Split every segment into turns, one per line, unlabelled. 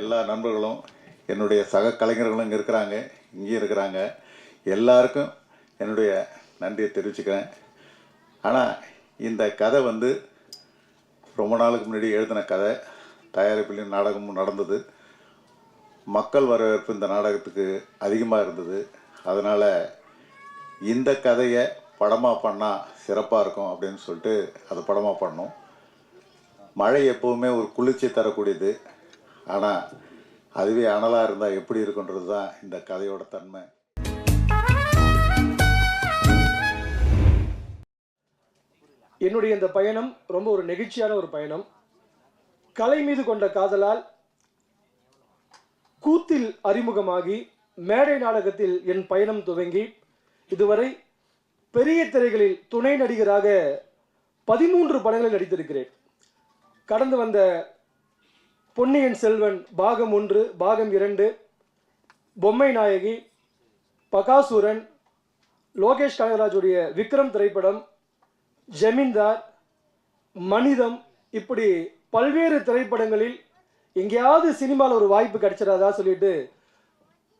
எல்லா நண்பர்களும் என்னுடைய சக கலைஞர்களும் இங்கே இருக்கிறாங்க இங்கேயும் இருக்கிறாங்க. எல்லாருக்கும் என்னுடைய நன்றியை தெரிவிச்சுக்கிறேன். ஆனால் இந்த கதை வந்து ரொம்ப நாளுக்கு முன்னாடி எழுதின கதை. தயாரிப்புலையும் நாடகமும் நடந்தது. மக்கள் வரவேற்பு இந்த நாடகத்துக்கு அதிகமாக இருந்தது. அதனால் இந்த கதையை படமாக பண்ணால் சிறப்பாக இருக்கும் அப்படின்னு சொல்லிட்டு அதை படமாக பண்ணோம். மழை எப்போவுமே ஒரு குளிர்ச்சி தரக்கூடியது. ஆனால் அதுவே அனலாக இருந்தால் எப்படி இருக்குன்றது தான் இந்த கதையோட தன்மை.
என்னுடைய இந்த பயணம் ரொம்ப ஒரு நெகிழ்ச்சியான ஒரு பயணம். கலை மீது கொண்ட காதலால் கூத்தில் அறிமுகமாகி மேடை நாடகத்தில் என் பயணம் துவங்கி இதுவரை பெரிய திரைகளில் துணை நடிகராக பதிமூன்று படங்களில் நடித்திருக்கிறேன். கடந்து வந்த பொன்னியின் செல்வன் பாகம் ஒன்று பாகம் இரண்டு பொம்மை நாயகி பகாசுரன் லோகேஷ் கனகராஜுடைய விக்ரம் திரைப்படம் ஜமீன்தார் மனிதம் இப்படி பல்வேறு திரைப்படங்களில் எங்கேயாவது சினிமாவில் ஒரு வாய்ப்பு கிடைச்சிடாதா சொல்லிட்டு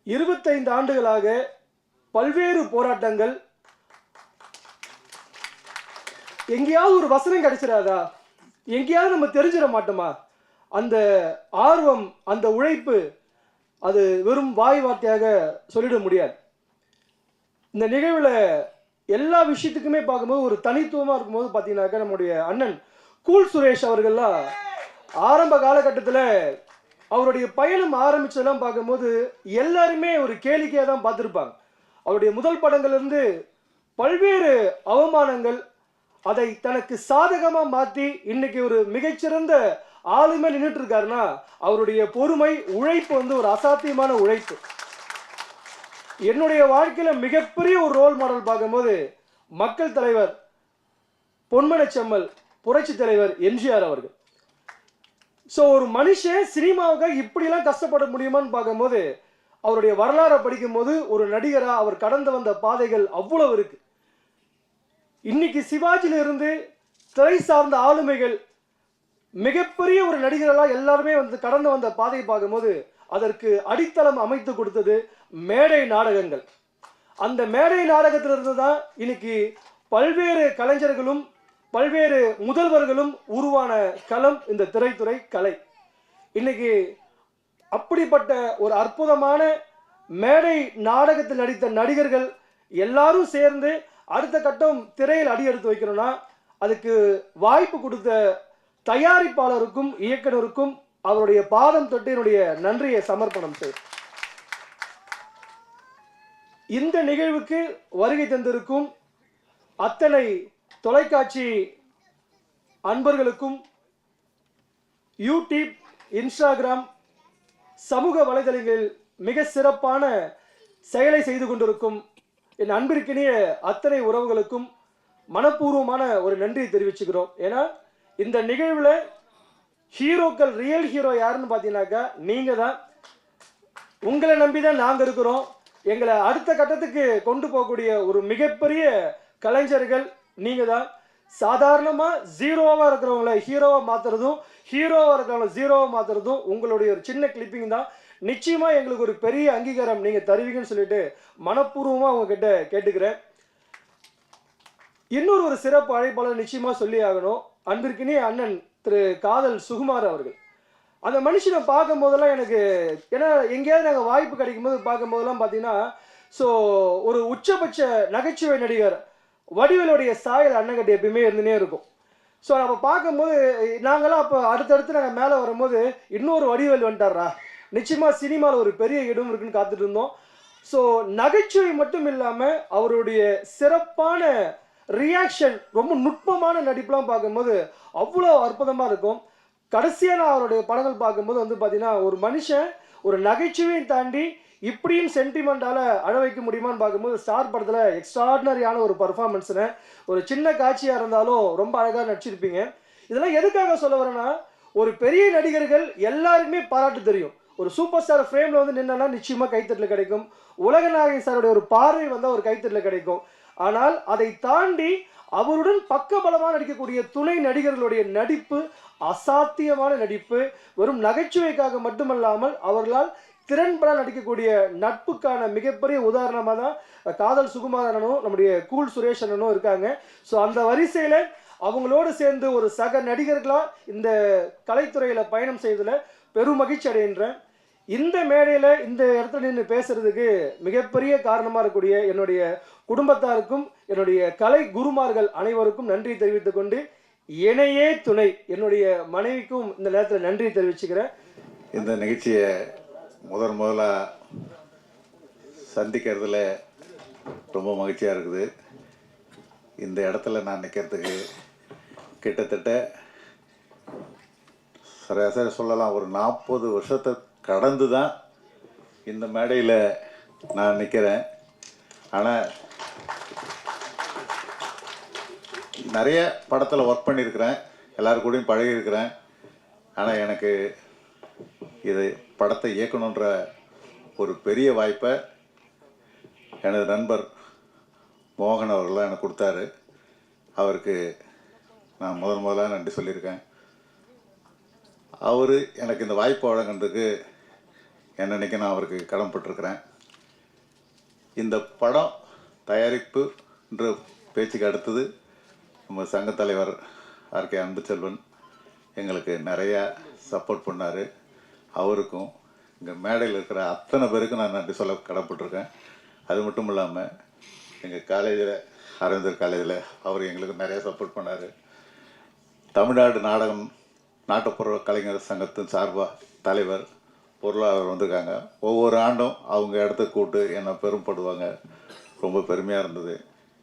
இருபத்தைந்து ஆண்டுகளாக பல்வேறு போராட்டங்கள் எங்கேயாவது ஒரு வசனம் கிடைச்சிடாதா? எங்கேயாவது நம்ம தெரிஞ்சிட மாட்டோமா? அந்த ஆர்வம் அந்த உழைப்பு அது வெறும் வாய் வார்த்தையாக சொல்லிட முடியாது. இந்த நிகழ்வில் எல்லா விஷயத்துக்குமே பார்க்கும்போது ஒரு தனித்துவமாக இருக்கும்போது பார்த்தீங்கன்னாக்கா நம்முடைய அண்ணன் கூல் சுரேஷ் அவர்கள்லாம் ஆரம்ப காலகட்டத்தில் அவருடைய பயணம் ஆரம்பித்ததெல்லாம் பார்க்கும்போது எல்லாருமே ஒரு கேளிக்கையாக தான் பார்த்துருப்பாங்க. அவருடைய முதல் படங்கள்லேருந்து பல்வேறு அவமானங்கள் அதை தனக்கு சாதகமாக மாற்றி இன்னைக்கு ஒரு மிகச்சிறந்த ஆளுமை நின்றுட்டு இருக்காருன்னா அவருடைய பொறுமை உழைப்பு வந்து ஒரு அசாத்தியமான உழைப்பு. என்னுடைய வாழ்க்கையில மிகப்பெரிய ஒரு ரோல் மாடல் பார்க்கும்போது மக்கள் தலைவர் பொன்மனை செம்மல் புரட்சி தலைவர் எம்ஜிஆர் அவர்கள். ஸோ ஒரு மனுஷன் சினிமாவுக்காக இப்படிலாம் கஷ்டப்பட முடியுமான்னு பார்க்கும்போது அவருடைய வரலாறை படிக்கும்போது ஒரு நடிகராக அவர் கடந்து வந்த பாதைகள் அவ்வளவு இருக்கு. இன்னைக்கு சிவாஜியிலிருந்து இருந்து திரை சார்ந்த ஆளுமைகள் மிகப்பெரிய ஒரு நடிகர்களாக எல்லாருமே வந்து கடந்து வந்த பாதையை பார்க்கும்போது அதற்கு அடித்தளம் அமைத்து கொடுத்தது மேடை நாடகங்கள். அந்த மேடை நாடகத்திலிருந்து தான் இன்னைக்கு பல்வேறு கலைஞர்களும் பல்வேறு முதல்வர்களும் உருவான களம் இந்த திரைத்துறை கலை. இன்னைக்கு அப்படிப்பட்ட ஒரு அற்புதமான மேடை நாடகத்தில் நடித்த நடிகர்கள் எல்லாரும் சேர்ந்து அடுத்த கட்டம் திரையில் அடி எடுத்து வைக்கணும்னா அதுக்கு வாய்ப்பு கொடுத்த தயாரிப்பாளருக்கும் இயக்குனருக்கும் அவருடைய பாதம் தொட்டு என்னுடைய நன்றியை சமர்ப்பணம் செய். இந்த நிகழ்வுக்கு வருகை தந்திருக்கும் அத்தனை தொலைக்காட்சி அன்பர்களுக்கும் யூடியூப் இன்ஸ்டாகிராம் சமூக வலைதளங்களில் மிக சிறப்பான செயலை செய்து கொண்டிருக்கும் என் அன்பிற்கினிய அத்தனை உறவுகளுக்கும் மனப்பூர்வமான ஒரு நன்றியை தெரிவிச்சுக்கிறோம். ஏன்னா இந்த நிகழ்வில் ஹீரோக்கள் ரியல் ஹீரோ யாருன்னு பார்த்தீங்கன்னாக்கா நீங்கள் தான் உங்களை நம்பி தான் நாங்கள் இருக்கிறோம். எங்களை அடுத்த கட்டத்துக்கு கொண்டு போகக்கூடிய ஒரு மிகப்பெரிய கலைஞர்கள் நீங்கள் தான் சாதாரணமாக ஜீரோவாக இருக்கிறவங்கள ஹீரோவாக மாற்றுறதும் ஹீரோவாக இருக்கிறவங்கள ஜீரோவாக மாற்றுறதும் உங்களுடைய ஒரு சின்ன கிளிப்பிங் தான். நிச்சயமாக எங்களுக்கு ஒரு பெரிய அங்கீகாரம் நீங்கள் தருவீங்கன்னு சொல்லிட்டு மனப்பூர்வமாக உங்ககிட்ட கேட்டுக்கிறேன். இன்னொரு ஒரு சிறப்பு அழைப்பாளர் நிச்சயமாக சொல்லி ஆகணும். அன்பிற்கினே அண்ணன் திரு காதல் சுகுமார் அவர்கள். அந்த மனுஷனை பார்க்கும் போதெல்லாம் எனக்கு ஏன்னா எங்கேயாவது நாங்கள் வாய்ப்பு கிடைக்கும் போது பார்க்கும்போதெல்லாம் பார்த்தீங்கன்னா ஸோ ஒரு உச்சபட்ச நகைச்சுவை நடிகர் வடிவேலுடைய சாயல் அண்ணங்கிட்ட எப்பயுமே இருந்துனே இருக்கும். ஸோ நம்ம பார்க்கும்போது நாங்களாம் அப்போ அடுத்தடுத்து நாங்கள் மேலே வரும்போது இன்னொரு வடிவேல் வந்துட்டாரா நிச்சயமாக சினிமாவில் ஒரு பெரிய இடம் இருக்குன்னு காத்துட்டு இருந்தோம். ஸோ நகைச்சுவை மட்டும் இல்லாமல் அவருடைய சிறப்பான ரியாக்ஷன் ரொம்ப நுட்பமான நடிப்புலாம் பார்க்கும்போது அவ்வளோ அற்புதமாக இருக்கும். கடைசியாக நான் அவருடைய படங்கள் பார்க்கும்போது வந்து பார்த்தீங்கன்னா ஒரு மனுஷன் ஒரு நகைச்சுவையும் தாண்டி இப்படியும் சென்டிமெண்டால அழ வைக்க முடியுமான்னு பார்க்கும்போது ஸ்டார் படத்தில் எக்ஸ்ட்ராடினரியான ஒரு பர்ஃபார்மன்ஸ்னு ஒரு சின்ன காட்சியாக இருந்தாலும் ரொம்ப அழகாக நடிச்சிருப்பீங்க. இதெல்லாம் எதுக்காக சொல்ல வரேன்னா ஒரு பெரிய நடிகர்கள் எல்லாருக்குமே பாராட்டு தெரியும். ஒரு சூப்பர் ஸ்டார் ஃப்ரேமில் வந்து நின்னா நிச்சயமாக கைத்தட்டில் கிடைக்கும். உலகநாயகன் சாருடைய ஒரு பார்வை வந்தால் ஒரு கைத்தட்டில் கிடைக்கும். ஆனால் அதை தாண்டி அவருடன் பக்கபலமாக நடிக்கக்கூடிய துணை நடிகர்களுடைய நடிப்பு அசாத்தியமான நடிப்பு. வெறும் நகைச்சுவைக்காக மட்டுமல்லாமல் அவர்களால் திறன்பட நடிக்கக்கூடிய நட்புக்கான மிகப்பெரிய உதாரணமாக தான் காதல் சுகுமாரனும் நம்முடைய கூல் சுரேஷ் அண்ணனும் இருக்காங்க. ஸோ அந்த வரிசையில் அவங்களோடு சேர்ந்து ஒரு சக நடிகர்களாக இந்த கலைத்துறையில் பயணம் செய்ததில் பெரும் மகிழ்ச்சி அடைகின்றேன். இந்த மேடையில் இந்த இடத்துல நின்று பேசுறதுக்கு மிகப்பெரிய காரணமாக இருக்கக்கூடிய என்னுடைய குடும்பத்தாருக்கும் என்னுடைய கலை குருமார்கள் அனைவருக்கும் நன்றி தெரிவித்துக் கொண்டு இணையே துணை என்னுடைய மனைவிக்கும் இந்த நேரத்தில் நன்றி தெரிவிச்சுக்கிறேன்.
இந்த நிகழ்ச்சியை முதன் முதலாக சந்திக்கிறதுல ரொம்ப மகிழ்ச்சியாக இருக்குது. இந்த இடத்துல நான் நிற்கிறதுக்கு கிட்டத்தட்ட சராசரி சொல்லலாம் ஒரு நாற்பது வருஷத்தை கடந்து தான் இந்த மேடையில் நான் நிற்கிறேன் ஆனால் நிறைய படத்தில் ஒர்க் பண்ணியிருக்கிறேன். எல்லாரு கூடயும் பழகியிருக்கிறேன். ஆனால் எனக்கு இது படத்தை இயக்கணுன்ற ஒரு பெரிய வாய்ப்பை எனது நண்பர் மோகன் அவர்கள் எனக்கு கொடுத்தாரு. அவருக்கு நான் முதல் முதலாக நன்றி சொல்லியிருக்கேன். அவர் எனக்கு இந்த வாய்ப்பு வழங்குறதுக்கு என்னன்னைக்கு நான் அவருக்கு கடன்பட்டிருக்கிறேன் இந்த படம் தயாரிப்புன்ற பேச்சுக்கு அடுத்தது நம்ம சங்கத் தலைவர் ஆர்கே அன்புச்செல்வன் எங்களுக்கு நிறையா சப்போர்ட் பண்ணார். அவருக்கும் இங்கே மேடையில் இருக்கிற அத்தனை பேருக்கும் நான் நன்றி சொல்ல கடப்பட்டிருக்கேன் அது மட்டும் இல்லாமல் எங்கள் காலேஜில் அரவிந்தர் காலேஜில் அவர் எங்களுக்கு நிறையா சப்போர்ட் பண்ணார். தமிழ்நாடு நாடகம் நாட்டுப்புற கலைஞர் சங்கத்தின் சார்பாக தலைவர் பொருளாளர் வந்திருக்காங்க. ஒவ்வொரு ஆண்டும் அவங்க இடத்த கூப்பிட்டு என்னை பெரும்படுவாங்க ரொம்ப பெருமையாக இருந்தது.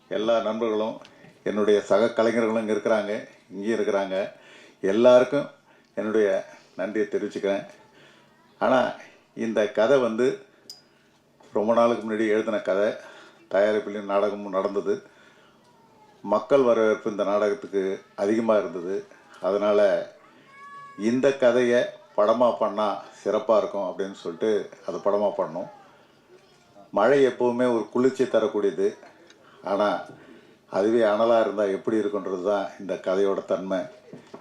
எல்லா நண்பர்களும் என்னுடைய சக கலைஞர்களும் இங்கே இருக்கிறாங்க. இங்கேயும் இருக்கிறாங்க. எல்லாருக்கும் என்னுடைய நன்றியை தெரிவிச்சுக்கிறேன். ஆனால் இந்த கதை வந்து ரொம்ப நாளுக்கு முன்னாடி எழுதின கதை. தயாரிப்புலையும் நாடகமும் நடந்தது. மக்கள் வரவேற்பு இந்த நாடகத்துக்கு அதிகமாக இருந்தது. அதனால் இந்த கதையை படமாக பண்ணால் சிறப்பாக இருக்கும் அப்படின்னு சொல்லிட்டு அதை படமாக பண்ணோம். மழை எப்போவுமே ஒரு குளிர்ச்சி தரக்கூடியது. ஆனால் அதுவே அனலாக இருந்தால் எப்படி இருக்குன்றது தான் இந்த கதையோட தன்மை.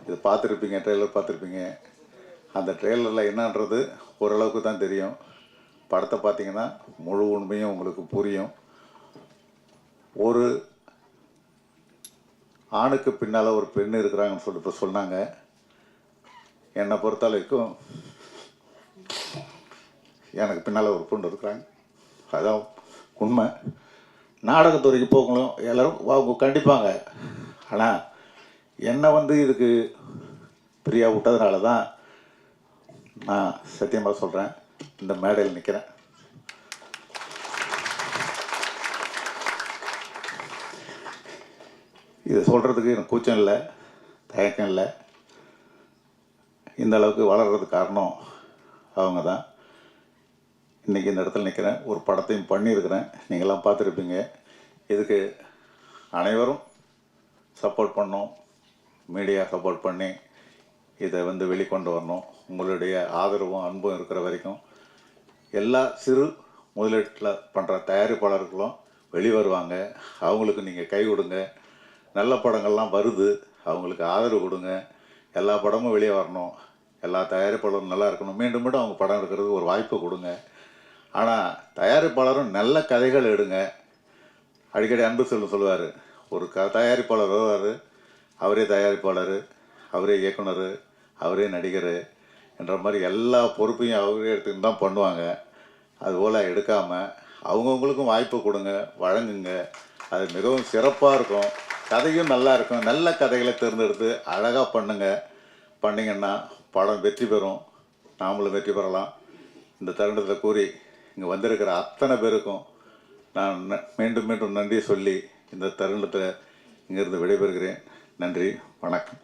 இது பார்த்துருப்பீங்க ட்ரெய்லர் பார்த்துருப்பீங்க. அந்த ட்ரெய்லரில் என்னன்றது ஓரளவுக்கு தான் தெரியும். படத்தை பார்த்தீங்கன்னா முழு உண்மையும் உங்களுக்கு புரியும். ஒரு ஆணுக்கு பின்னால் ஒரு பெண் இருக்கிறாங்கன்னு சொல்லிட்டு சொன்னாங்க. என்னை பொறுத்த வரைக்கும் எனக்கு பின்னால் ஒரு பொண்ணு இருக்கிறாங்க. அதான் உண்மை. நாடகத்துறைக்கு போகணும். எல்லோரும் அவங்க கண்டிப்பாங்க. ஆனால் என்னை வந்து இதுக்கு பிரியா விட்டதுனால தான் நான் சத்தியமாக சொல்கிறேன் இந்த மேடையில் நிற்கிறேன் இதை சொல்கிறதுக்கு எனக்கு கூச்சம் இல்லை தயக்கம் இல்லை. இந்த அளவுக்கு வளர்கிறதுக்கு காரணம் அவங்க தான் இன்றைக்கி இந்த இடத்துல நிற்கிறேன் ஒரு படத்தையும் பண்ணியிருக்கிறேன். நீங்களாம் பார்த்துருப்பீங்க. இதுக்கு அனைவரும் சப்போர்ட் பண்ணோம். மீடியா சப்போர்ட் பண்ணி இதை வந்து வெளிக்கொண்டு வரணும். உங்களுடைய ஆதரவும் அன்பும் இருக்கிற வரைக்கும் எல்லா சிறு முதலீட்டில் பண்ணுற தயாரிப்பாளர்களும் வெளிவருவாங்க அவங்களுக்கு நீங்கள் கை கொடுங்க. நல்ல படங்கள்லாம் வருது. அவங்களுக்கு ஆதரவு கொடுங்க. எல்லா படமும் வெளியே வரணும். எல்லா தயாரிப்பாளரும் நல்லா இருக்கணும். மீண்டும் மீண்டும் அவங்க படம் எடுக்கிறதுக்கு ஒரு வாய்ப்பு கொடுங்க. ஆனால் தயாரிப்பாளரும் நல்ல கதைகள் எடுங்க. அடிக்கடி அன்பு செல்வம் சொல்லுவார் ஒரு க தயாரிப்பாளர் வருவார் அவரே தயாரிப்பாளர் அவரே இயக்குனர் அவரே நடிகர் என்ற மாதிரி எல்லா பொறுப்பையும் அவரே எடுத்துன்னு தான் பண்ணுவாங்க. அதுபோல் எடுக்காமல் அவங்கவுங்களுக்கும் வாய்ப்பு கொடுங்க வழங்குங்க. அது மிகவும் சிறப்பாக இருக்கும். கதையும் நல்லா இருக்கும். நல்ல கதைகளை தேர்ந்தெடுத்து அழகாக பண்ணுங்க. பண்ணிங்கன்னா படம் வெற்றி பெறும். நாமளும் வெற்றி பெறலாம். இந்த தருணத்தை கூறி இங்கே வந்திருக்கிற அத்தனை பேருக்கும் நான் மீண்டும் மீண்டும் நன்றி சொல்லி இந்த தருணத்தில் இங்கிருந்து விடைபெறுகிறேன். நன்றி. வணக்கம்.